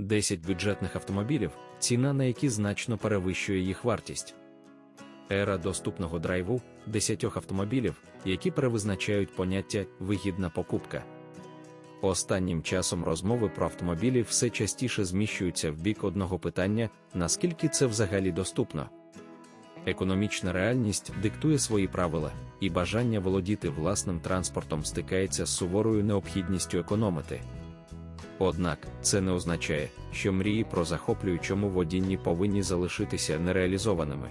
10 бюджетних автомобілів, ціна на які значно перевищує їх вартість. Ера доступного драйву 10 автомобілів, які перевизначають поняття вигідна покупка. Останнім часом розмови про автомобілі все частіше зміщуються в бік одного питання, наскільки це взагалі доступно. Економічна реальність диктує свої правила, і бажання володіти власним транспортом стикається з суворою необхідністю економити. Однак це не означає, що мрії про захоплюючому водінні повинні залишитися нереалізованими.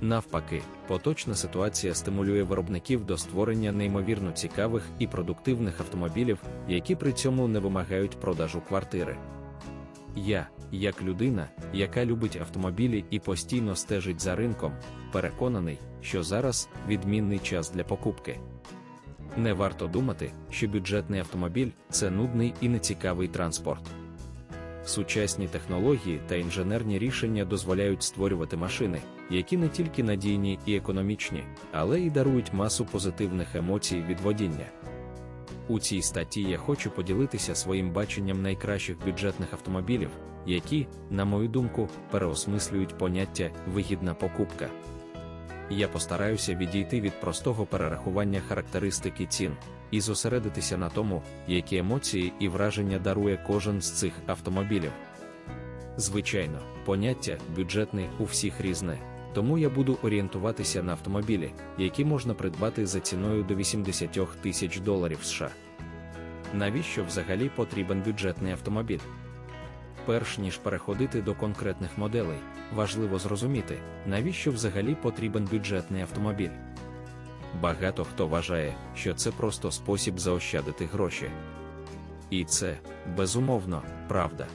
Навпаки, поточна ситуація стимулює виробників до створення неймовірно цікавих і продуктивних автомобілів, які при цьому не вимагають продажу квартири. Я, як людина, яка любить автомобілі і постійно стежить за ринком, переконаний, що зараз відмінний час для покупки. Не варто думати, що бюджетний автомобіль це нудний і нецікавий транспорт. Сучасні технології та інженерні рішення дозволяють створювати машини, які не тільки надійні і економічні, але й дарують масу позитивних емоцій від водіння. У цій статті я хочу поділитися своїм баченням найкращих бюджетних автомобілів, які, на мою думку, переосмислюють поняття вигідна покупка. Я постараюся відійти від простого перерахування характеристики цін і зосередитися на тому, які емоції і враження дарує кожен з цих автомобілів. Звичайно, поняття бюджетний у всіх різне, тому я буду орієнтуватися на автомобілі, які можна придбати за ціною до 80 тисяч доларів США. Навіщо взагалі потрібен бюджетний автомобіль? Перш ніж переходити до конкретних моделей, важливо зрозуміти, навіщо взагалі потрібен бюджетний автомобіль. Багато хто вважає, що це просто спосіб заощадити гроші. І це, безумовно, правда.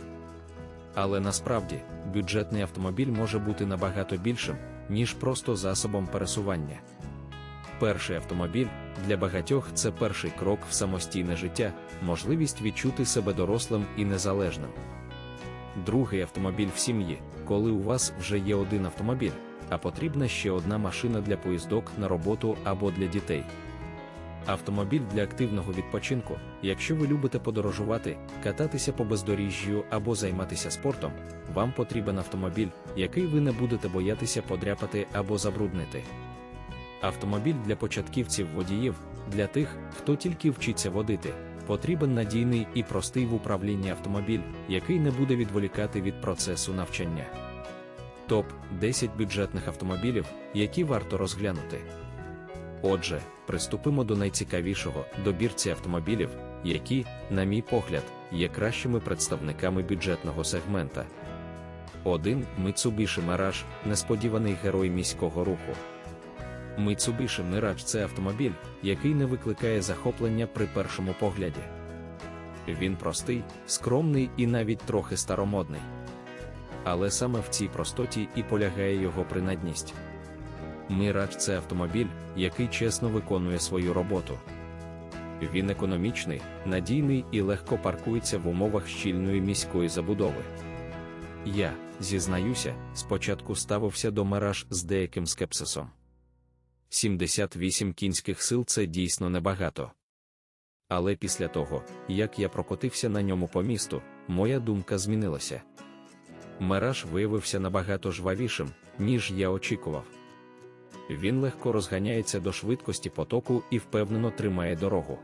Але насправді бюджетний автомобіль може бути набагато більшим, ніж просто засобом пересування. Перший автомобіль для багатьох це перший крок в самостійне життя, можливість відчути себе дорослим і незалежним. Другий автомобіль в сім'ї, коли у вас вже є один автомобіль, а потрібна ще одна машина для поїздок на роботу або для дітей. Автомобіль для активного відпочинку, якщо ви любите подорожувати, кататися по бездоріжжю або займатися спортом, вам потрібен автомобіль, який ви не будете боятися подряпати або забруднити. Автомобіль для початківців водіїв, для тих, хто тільки вчиться водити, потрібен надійний і простий в управлінні автомобіль, який не буде відволікати від процесу навчання. Топ 10 бюджетних автомобілів, які варто розглянути. Отже, приступимо до найцікавішого добірці автомобілів, які, на мій погляд, є кращими представниками бюджетного сегмента. 1. Mitsubishi Mirage – несподіваний герой міського руху. Mitsubishi Mirage – це автомобіль, який не викликає захоплення при першому погляді. Він простий, скромний і навіть трохи старомодний. Але саме в цій простоті і полягає його принадність. Мірадж це автомобіль, який чесно виконує свою роботу. Він економічний, надійний і легко паркується в умовах щільної міської забудови. Я, зізнаюся, спочатку ставився до Мираж з деяким скепсисом. 78 кінських сил це дійсно небагато. Але після того, як я прокотився на ньому по місту, моя думка змінилася. Мираж виявився набагато жвавішим, ніж я очікував. Він легко розганяється до швидкості потоку і впевнено тримає дорогу.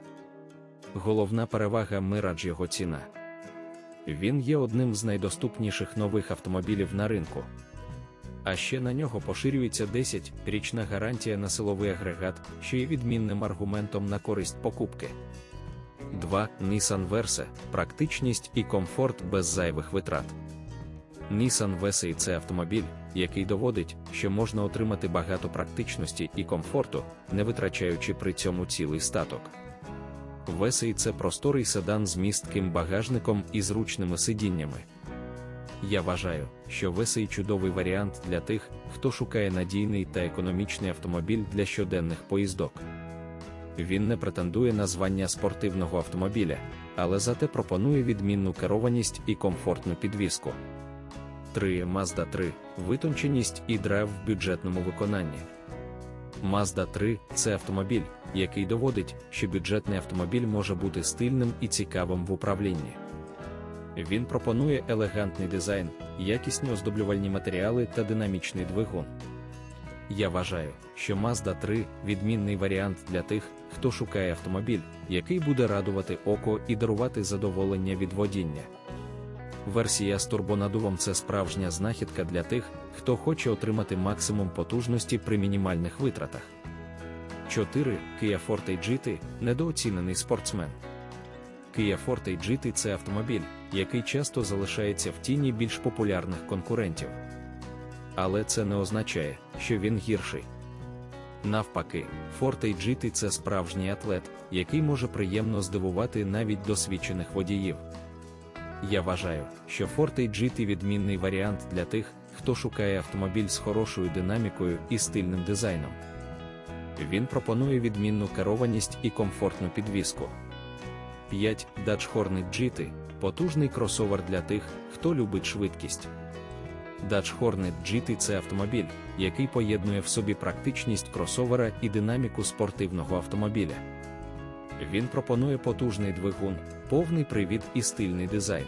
Головна перевага Мирадж його ціна. Він є одним з найдоступніших нових автомобілів на ринку. А ще на нього поширюється 10-річна гарантія на силовий агрегат, що є відмінним аргументом на користь покупки. 2. Nissan Versa – практичність і комфорт без зайвих витрат. Nissan Versa – це автомобіль, який доводить, що можна отримати багато практичності і комфорту, не витрачаючи при цьому цілий статок. Весей це просторий седан з містким багажником і зручними сидіннями. Я вважаю, що Весей чудовий варіант для тих, хто шукає надійний та економічний автомобіль для щоденних поїздок. Він не претендує на звання спортивного автомобіля, але зате пропонує відмінну керованість і комфортну підвізку. 3. Mazda 3 витонченість і драйв в бюджетному виконанні. Mazda 3 це автомобіль, який доводить, що бюджетний автомобіль може бути стильним і цікавим в управлінні. Він пропонує елегантний дизайн, якісні оздоблювальні матеріали та динамічний двигун. Я вважаю, що Mazda 3 відмінний варіант для тих, хто шукає автомобіль, який буде радувати око і дарувати задоволення від водіння. Версія з турбонадувом це справжня знахідка для тих, хто хоче отримати максимум потужності при мінімальних витратах. 4. Kia Forte GT – недооцінений спортсмен. Kia Forte GT – це автомобіль, який часто залишається в тіні більш популярних конкурентів. Але це не означає, що він гірший. Навпаки, Forte GT – це справжній атлет, який може приємно здивувати навіть досвідчених водіїв. Я вважаю, що Forte GT відмінний варіант для тих, хто шукає автомобіль з хорошою динамікою і стильним дизайном. Він пропонує відмінну керованість і комфортну підвіску. 5. Dodge Hornet GT – потужний кросовер для тих, хто любить швидкість. Dodge Hornet GT – це автомобіль, який поєднує в собі практичність кросовера і динаміку спортивного автомобіля. Він пропонує потужний двигун, повний привід і стильний дизайн.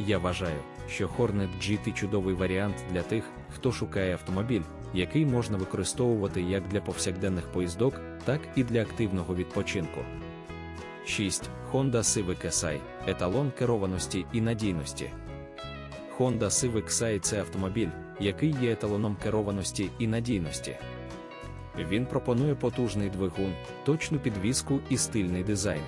Я вважаю, що Hornet GT чудовий варіант для тих, хто шукає автомобіль, який можна використовувати як для повсякденних поїздок, так і для активного відпочинку. 6. Honda Civic SI – еталон керованості і надійності. Honda Civic SI – це автомобіль, який є еталоном керованості і надійності. Він пропонує потужний двигун, точну підвіску і стильний дизайн.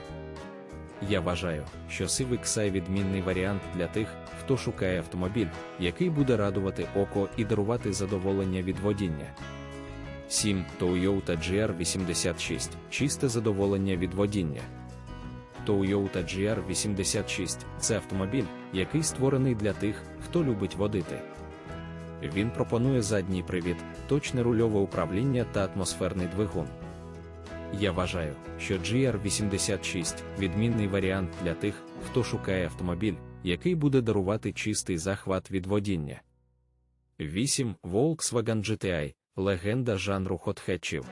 Я вважаю, що Civic SI – відмінний варіант для тих, хто шукає автомобіль, який буде радувати око і дарувати задоволення від водіння. 7. Toyota GR86 чисте задоволення від водіння. Toyota GR86 це автомобіль, який створений для тих, хто любить водити. Він пропонує задній привід, точне рульове управління та атмосферний двигун. Я вважаю, що GR86 відмінний варіант для тих, хто шукає автомобіль, який буде дарувати чистий захват від водіння. 8. Volkswagen GTI легенда жанру хотхетчів.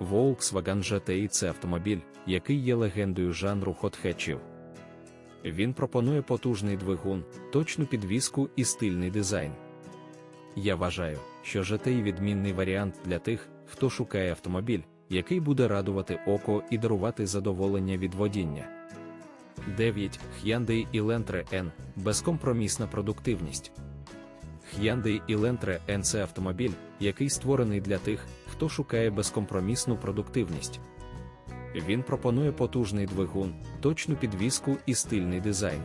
Volkswagen GTI – це автомобіль, який є легендою жанру хотхетчів. Він пропонує потужний двигун, точну підвіску і стильний дизайн. Я вважаю, що GTI – відмінний варіант для тих, хто шукає автомобіль, який буде радувати око і дарувати задоволення від водіння. 9. Hyundai Elantra N – безкомпромісна продуктивність. Hyundai Elantra N – це автомобіль, який створений для тих, хто шукає безкомпромісну продуктивність. Він пропонує потужний двигун, точну підвіску і стильний дизайн.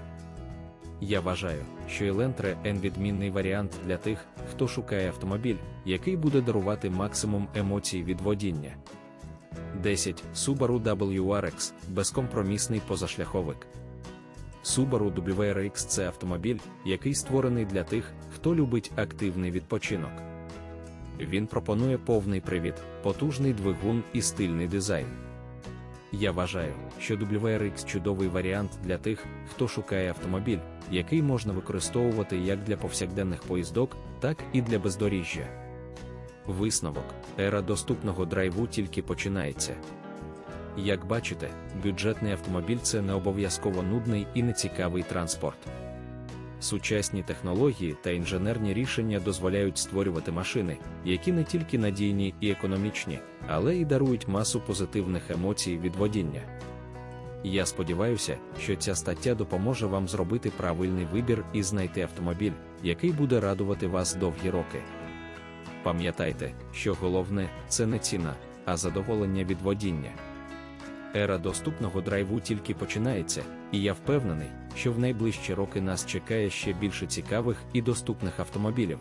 Я вважаю, що N – відмінний варіант для тих, хто шукає автомобіль, який буде дарувати максимум емоцій від водіння. 10. Subaru WRX безкомпромісний позашляховик. Subaru WRX – це автомобіль, який створений для тих, хто любить активний відпочинок. Він пропонує повний привід, потужний двигун і стильний дизайн. Я вважаю, що WRX чудовий варіант для тих, хто шукає автомобіль, який можна використовувати як для повсякденних поїздок, так і для бездоріжжя. Висновок: ера доступного драйву тільки починається. Як бачите, бюджетний автомобіль це не обов'язково нудний і нецікавий транспорт. Сучасні технології та інженерні рішення дозволяють створювати машини, які не тільки надійні і економічні, але й дарують масу позитивних емоцій від водіння. Я сподіваюся, що ця стаття допоможе вам зробити правильний вибір і знайти автомобіль, який буде радувати вас довгі роки. Пам'ятайте, що головне це не ціна, а задоволення від водіння. Ера доступного драйву тільки починається, і я впевнений, що в найближчі роки нас чекає ще більше цікавих і доступних автомобілів.